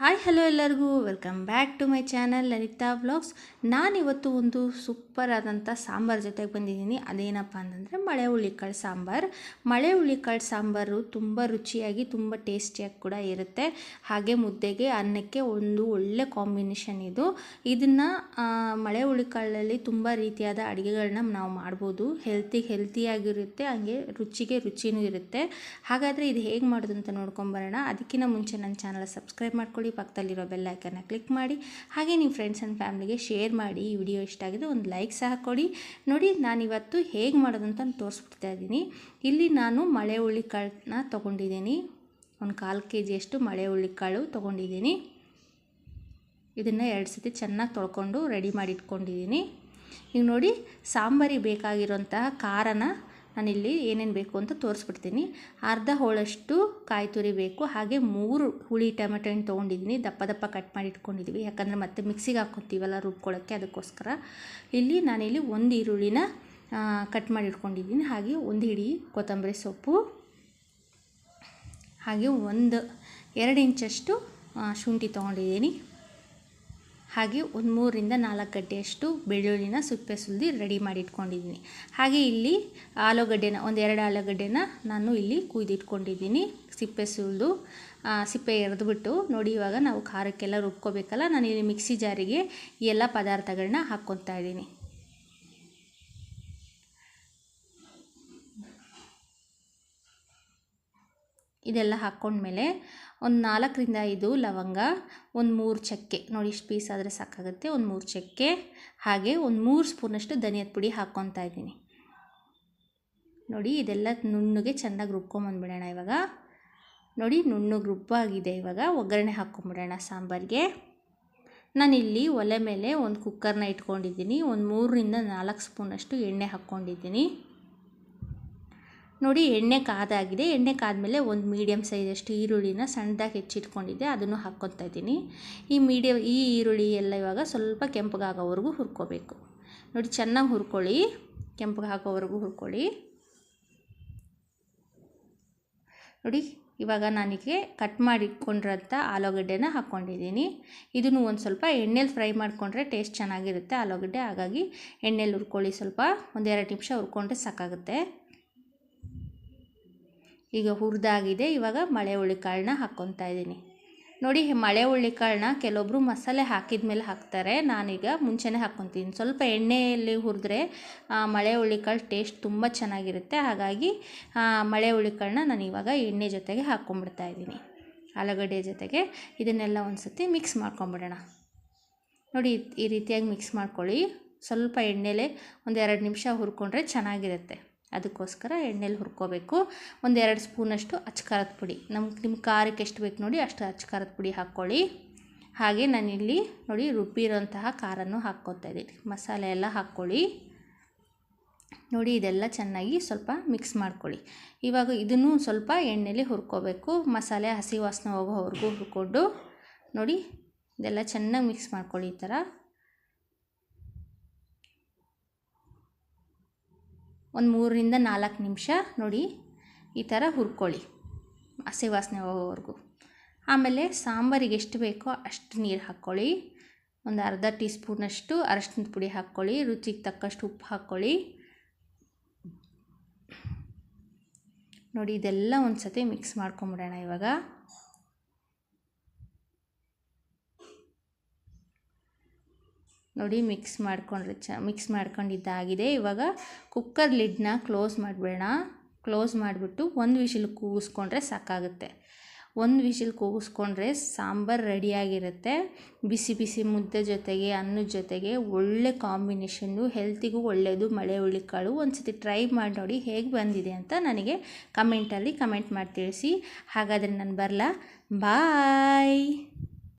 Hi hello ಎಲ್ಲರಿಗೂ. Welcome back to my channel Lalitha vlogs ನಾನಿವತ್ತು ಒಂದು ಸೂಪರ್ ಆದಂಥ ಸಾಂಬಾರು ಜೊತೆಗೆ ಬಂದಿದ್ದೀನಿ. ಅದೇನಪ್ಪ ಅಂತಂದರೆ ಮಳೆ ಹುಳಿಕಾಳು ಸಾಂಬಾರು. ಮಳೆ ಹುಳಿಕಾಳು ಸಾಂಬಾರು ತುಂಬ ರುಚಿಯಾಗಿ, ತುಂಬ ಟೇಸ್ಟಿಯಾಗಿ ಕೂಡ ಇರುತ್ತೆ. ಹಾಗೆ ಮುದ್ದೆಗೆ, ಅನ್ನಕ್ಕೆ ಒಂದು ಒಳ್ಳೆ ಕಾಂಬಿನೇಷನ್ ಇದು. ಇದನ್ನು ಮಳೆ ಹುಳಿಕಾಳಲ್ಲಿ ತುಂಬ ರೀತಿಯಾದ ಅಡುಗೆಗಳನ್ನ ನಾವು ಮಾಡ್ಬೋದು. ಹೆಲ್ತಿಗೆ ಹೆಲ್ತಿಯಾಗಿರುತ್ತೆ, ಹಾಗೆ ರುಚಿಗೆ ರುಚಿನೂ ಇರುತ್ತೆ. ಹಾಗಾದರೆ ಇದು ಹೇಗೆ ಮಾಡೋದು ಅಂತ ನೋಡ್ಕೊಂಬರೋಣ ಅದಕ್ಕಿಂತ ಮುಂಚೆ ನನ್ನ ಚಾನಲ್ ಸಬ್ಸ್ಕ್ರೈಬ್ ಮಾಡ್ಕೊಳ್ಳಿ. ಪಕ್ಕದಲ್ಲಿರೋ ಬೆಲ್ ಐಕನ್ನ ಕ್ಲಿಕ್ ಮಾಡಿ. ಹಾಗೆ ನಿಮ್ಮ ಫ್ರೆಂಡ್ಸ್ ಆ್ಯಂಡ್ ಫ್ಯಾಮ್ಲಿಗೆ ಶೇರ್ ಮಾಡಿ. ಈ ವಿಡಿಯೋ ಇಷ್ಟ ಆಗಿದೆ ಒಂದು ಲೈಕ್ ಸಹ ಕೊಡಿ. ನೋಡಿ, ನಾನಿವತ್ತು ಹೇಗೆ ಮಾಡೋದು ಅಂತ ತೋರಿಸ್ಬಿಡ್ತಾ ಇದ್ದೀನಿ. ಇಲ್ಲಿ ನಾನು ಮಳೆ ಹುಳ್ಳಿಕಾಳನ್ನ ತೊಗೊಂಡಿದ್ದೀನಿ. ಒಂದು ಕಾಲು ಕೆ ಜಿಯಷ್ಟು ಮಳೆ ಹುಳ್ಳಿಕಾಳು ತೊಗೊಂಡಿದ್ದೀನಿ. ಇದನ್ನು ಎರಡು ಸತಿ ಚೆನ್ನಾಗಿ ತೊಳ್ಕೊಂಡು ರೆಡಿ ಮಾಡಿ ಇಟ್ಕೊಂಡಿದ್ದೀನಿ ಈಗ ನೋಡಿ, ಸಾಂಬಾರಿಗೆ ಬೇಕಾಗಿರುವಂತಹ ಖಾರನ ನಾನಿಲ್ಲಿ ಏನೇನು ಬೇಕು ಅಂತ ತೋರಿಸ್ಬಿಡ್ತೀನಿ. ಅರ್ಧ ಹೋಳಷ್ಟು ಕಾಯಿ ತುರಿ ಬೇಕು, ಹಾಗೆ ಮೂರು ಹುಳಿ ಟೊಮೆಟೊ ಹಣ್ಣು ತೊಗೊಂಡಿದ್ದೀನಿ ದಪ್ಪ ದಪ್ಪ ಕಟ್ ಮಾಡಿ ಇಟ್ಕೊಂಡಿದ್ದೀವಿ ಯಾಕಂದರೆ ಮತ್ತೆ ಮಿಕ್ಸಿಗೆ ಹಾಕ್ಕೊತೀವಲ್ಲ ರುಬ್ಕೊಳ್ಳೋಕ್ಕೆ ಅದಕ್ಕೋಸ್ಕರ. ಇಲ್ಲಿ ನಾನಿಲ್ಲಿ ಒಂದು ಈರುಳ್ಳಿನ ಕಟ್ ಮಾಡಿ ಇಟ್ಕೊಂಡಿದ್ದೀನಿ ಹಾಗೆ ಒಂದು ಹಿಡಿ ಕೊತ್ತಂಬರಿ ಸೊಪ್ಪು, ಹಾಗೆ ಒಂದು ಎರಡು ಇಂಚಷ್ಟು ಶುಂಠಿ ತೊಗೊಂಡಿದ್ದೀನಿ ಹಾಗೆ ಒಂದು ಮೂರರಿಂದ ನಾಲ್ಕು ಗಡ್ಡೆಯಷ್ಟು ಬೆಳ್ಳುಳ್ಳಿನ ಸುಪ್ಪೆ ಸುಲಿದು ರೆಡಿ ಮಾಡಿ ಇಟ್ಕೊಂಡಿದ್ದೀನಿ ಹಾಗೆ ಇಲ್ಲಿ ಆಲೂಗಡ್ಡೆನ, ಒಂದು ಎರಡು ಆಲೂಗಡ್ಡೆನ ನಾನು ಇಲ್ಲಿ ಕುಯ್ದಿಟ್ಕೊಂಡಿದ್ದೀನಿ. ಸಿಪ್ಪೆ ಸುಲಿದು ಸಿಪ್ಪೆ ಎರೆದುಬಿಟ್ಟು ನೋಡಿ ಇವಾಗ ನಾವು ಖಾರಕ್ಕೆಲ್ಲ ರುಬ್ಕೋಬೇಕಲ್ಲ ನಾನು ಇಲ್ಲಿ ಮಿಕ್ಸಿ ಜಾರಿಗೆ ಎಲ್ಲ ಪದಾರ್ಥಗಳನ್ನ ಹಾಕ್ಕೊತಾ ಇದ್ದೀನಿ. ಇದೆಲ್ಲ ಹಾಕ್ಕೊಂಡ್ಮೇಲೆ ಒಂದು ನಾಲ್ಕರಿಂದ ಐದು ಲವಂಗ, ಒಂದು ಮೂರು ಚಕ್ಕೆ. ನೋಡಿ ಇಷ್ಟು ಪೀಸ್ ಆದರೆ ಸಾಕಾಗುತ್ತೆ. ಒಂದು ಮೂರು ಚಕ್ಕೆ, ಹಾಗೆ ಒಂದು ಮೂರು ಸ್ಪೂನಷ್ಟು ಧನಿಯದ ಪುಡಿ ಹಾಕ್ಕೊತಾ ಇದ್ದೀನಿ. ನೋಡಿ ಇದೆಲ್ಲ ನುಣ್ಣಗೆ ಚೆನ್ನಾಗಿ ರುಬ್ಕೊಂಬಂದ್ಬಿಡೋಣ ಇವಾಗ. ನೋಡಿ ನುಣ್ಣಗೆ ರುಬ್ಬಾಗಿದೆ ಇವಾಗ. ಒಗ್ಗರಣೆ ಹಾಕ್ಕೊಂಬಿಡೋಣ ಸಾಂಬಾರಿಗೆ. ನಾನಿಲ್ಲಿ ಒಲೆ ಮೇಲೆ ಒಂದು ಕುಕ್ಕರ್ನ ಇಟ್ಕೊಂಡಿದ್ದೀನಿ. ಒಂದು ಮೂರರಿಂದ ನಾಲ್ಕು ಸ್ಪೂನಷ್ಟು ಎಣ್ಣೆ ಹಾಕ್ಕೊಂಡಿದ್ದೀನಿ ನೋಡಿ ಎಣ್ಣೆ ಕಾದಾಗಿದೆ. ಎಣ್ಣೆ ಕಾದಮೇಲೆ ಒಂದು ಮೀಡಿಯಮ್ ಸೈಜಷ್ಟು ಈರುಳ್ಳಿನ ಸಣ್ಣದಾಗಿ ಹೆಚ್ಚಿಟ್ಕೊಂಡಿದ್ದೆ. ಅದನ್ನು ಹಾಕ್ಕೊತಾ ಇದ್ದೀನಿ. ಈ ಮೀಡಿಯಮ್ ಈ ಈರುಳ್ಳಿ ಎಲ್ಲ ಇವಾಗ ಸ್ವಲ್ಪ ಕೆಂಪಗಾಗೋವರೆಗೂ ಹುರ್ಕೋಬೇಕು. ನೋಡಿ ಚೆನ್ನಾಗಿ ಹುರ್ಕೊಳ್ಳಿ. ಕೆಂಪಗೆ ಹಾಕೋವರೆಗೂ ಹುರ್ಕೊಳ್ಳಿ. ನೋಡಿ ಇವಾಗ ನನಗೆ ಕಟ್ ಮಾಡಿಟ್ಕೊಂಡಿರೋಂಥ ಆಲೂಗಡ್ಡೆನ ಹಾಕ್ಕೊಂಡಿದ್ದೀನಿ. ಇದನ್ನು ಒಂದು ಸ್ವಲ್ಪ ಎಣ್ಣೆಲಿ ಫ್ರೈ ಮಾಡಿಕೊಂಡ್ರೆ ಟೇಸ್ಟ್ ಚೆನ್ನಾಗಿರುತ್ತೆ ಆಲೂಗಡ್ಡೆ. ಹಾಗಾಗಿ ಎಣ್ಣೆಲಿ ಹುರ್ಕೊಳ್ಳಿ. ಸ್ವಲ್ಪ ಒಂದೆರಡು ನಿಮಿಷ ಹುರ್ಕೊಂಡ್ರೆ ಸಾಕಾಗುತ್ತೆ. ಈಗ ಹುರಿದಾಗಿದೆ. ಇವಾಗ ಮಳೆ ಹುಳ್ಳಿಕಾಳನ್ನ ಹಾಕ್ಕೊತಾ ಇದ್ದೀನಿ. ನೋಡಿ, ಮಳೆ ಹುಳ್ಳಿಕಾಳನ್ನ ಕೆಲವೊಬ್ಬರು ಮಸಾಲೆ ಹಾಕಿದ ಮೇಲೆ ಹಾಕ್ತಾರೆ. ನಾನೀಗ ಮುಂಚೆನೇ ಹಾಕ್ಕೊತೀನಿ. ಸ್ವಲ್ಪ ಎಣ್ಣೆಯಲ್ಲಿ ಹುರಿದ್ರೆ ಮಳೆ ಹುಳ್ಳಿಕಾಳು ಟೇಸ್ಟ್ ತುಂಬ ಚೆನ್ನಾಗಿರುತ್ತೆ. ಹಾಗಾಗಿ ಮಳೆ ಹುಳ್ಳಿಕಾಳನ್ನ ನಾನು ಇವಾಗ ಎಣ್ಣೆ ಜೊತೆಗೆ ಹಾಕ್ಕೊಂಬಿಡ್ತಾ ಇದ್ದೀನಿ. ಆಲೂಗಡ್ಡೆ ಜೊತೆಗೆ ಇದನ್ನೆಲ್ಲ ಒಂದು ಸತಿ ಮಿಕ್ಸ್ ಮಾಡ್ಕೊಂಬಿಡೋಣ. ನೋಡಿ, ಈ ರೀತಿಯಾಗಿ ಮಿಕ್ಸ್ ಮಾಡ್ಕೊಳ್ಳಿ. ಸ್ವಲ್ಪ ಎಣ್ಣೆಲೆ ಒಂದು ಎರಡು ನಿಮಿಷ ಹುರ್ಕೊಂಡ್ರೆ ಚೆನ್ನಾಗಿರುತ್ತೆ. ಅದಕ್ಕೋಸ್ಕರ ಎಣ್ಣೆಲಿ ಹುರ್ಕೋಬೇಕು. ಒಂದು ಎರಡು ಸ್ಪೂನಷ್ಟು ಅಚ್ಕಾರದ ಪುಡಿ. ನಮ್ಗೆ ನಿಮ್ಮ ಖಾರಕ್ಕೆ ಎಷ್ಟು ಬೇಕು ನೋಡಿ ಅಷ್ಟು ಅಚ್ಕಾರದ ಪುಡಿ ಹಾಕ್ಕೊಳ್ಳಿ. ಹಾಗೆ ನಾನಿಲ್ಲಿ ನೋಡಿ ರುಬ್ಬಿರೋಂತಹ ಖಾರನೂ ಹಾಕ್ಕೊತಾ ಇದ್ದೀನಿ. ಮಸಾಲೆ ಎಲ್ಲ ಹಾಕ್ಕೊಳ್ಳಿ. ನೋಡಿ ಇದೆಲ್ಲ ಚೆನ್ನಾಗಿ ಸ್ವಲ್ಪ ಮಿಕ್ಸ್ ಮಾಡ್ಕೊಳ್ಳಿ. ಇವಾಗ ಇದನ್ನು ಸ್ವಲ್ಪ ಎಣ್ಣೆಲಿ ಹುರ್ಕೋಬೇಕು. ಮಸಾಲೆ ಹಸಿ ವಾಸನೆ ಹೋಗೋವರೆಗೂ ಹುರ್ಕೊಂಡು ನೋಡಿ ಇದೆಲ್ಲ ಚೆನ್ನಾಗಿ ಮಿಕ್ಸ್ ಮಾಡ್ಕೊಳ್ಳಿ ಈ ಥರ. ಒಂದು ಮೂರರಿಂದ ನಾಲ್ಕು ನಿಮಿಷ ನೋಡಿ ಈ ಥರ ಹುರ್ಕೊಳ್ಳಿ ಹಸಿ ವಾಸನೆ ಹೋಗೋವರೆಗೂ. ಆಮೇಲೆ ಸಾಂಬಾರಿಗೆ ಎಷ್ಟು ಬೇಕೋ ಅಷ್ಟು ನೀರು ಹಾಕ್ಕೊಳ್ಳಿ ಒಂದು ಅರ್ಧ ಟೀ ಸ್ಪೂನಷ್ಟು ಅರಶಿನದ ಪುಡಿ ಹಾಕ್ಕೊಳ್ಳಿ ರುಚಿಗೆ ತಕ್ಕಷ್ಟು ಉಪ್ಪು ಹಾಕ್ಕೊಳ್ಳಿ ನೋಡಿ ಇದೆಲ್ಲ ಒಂದು ಸತಿ ಮಿಕ್ಸ್ ಮಾಡ್ಕೊಂಬಿಡೋಣ ಇವಾಗ. ನೋಡಿ ಮಿಕ್ಸ್ ಮಾಡ್ಕೊಂಡ್ರೆ ಚ ಮಿಕ್ಸ್ ಮಾಡ್ಕೊಂಡಿದ್ದಾಗಿದೆ. ಇವಾಗ ಕುಕ್ಕರ್ ಲಿಡ್ನ ಕ್ಲೋಸ್ ಮಾಡಬೇಡ. ಕ್ಲೋಸ್ ಮಾಡಿಬಿಟ್ಟು ಒಂದು ವಿಶಿಲ್ ಕೂಗಿಸ್ಕೊಂಡ್ರೆ ಸಾಕಾಗುತ್ತೆ. ಒಂದು ವಿಶಿಲ್ ಕೂಗಿಸ್ಕೊಂಡ್ರೆ ಸಾಂಬಾರು ರೆಡಿಯಾಗಿರುತ್ತೆ ಬಿಸಿ ಬಿಸಿ ಮುದ್ದೆ ಜೊತೆಗೆ ಅನ್ನದ ಜೊತೆಗೆ ಒಳ್ಳೆ ಕಾಂಬಿನೇಷನ್ನು ಹೆಲ್ತಿಗೂ ಒಳ್ಳೆಯದು ಮಳೆ ಹುಳಿಕಾಳು ಒಂದು ಸತಿ ಟ್ರೈ ಮಾಡಿ ನೋಡಿ ಹೇಗೆ ಬಂದಿದೆ ಅಂತ ನನಗೆ ಕಮೆಂಟಲ್ಲಿ ಕಮೆಂಟ್ ಮಾಡಿ ತಿಳಿಸಿ. ಹಾಗಾದರೆ ನಾನು ಬರಲಾ? ಬಾಯ್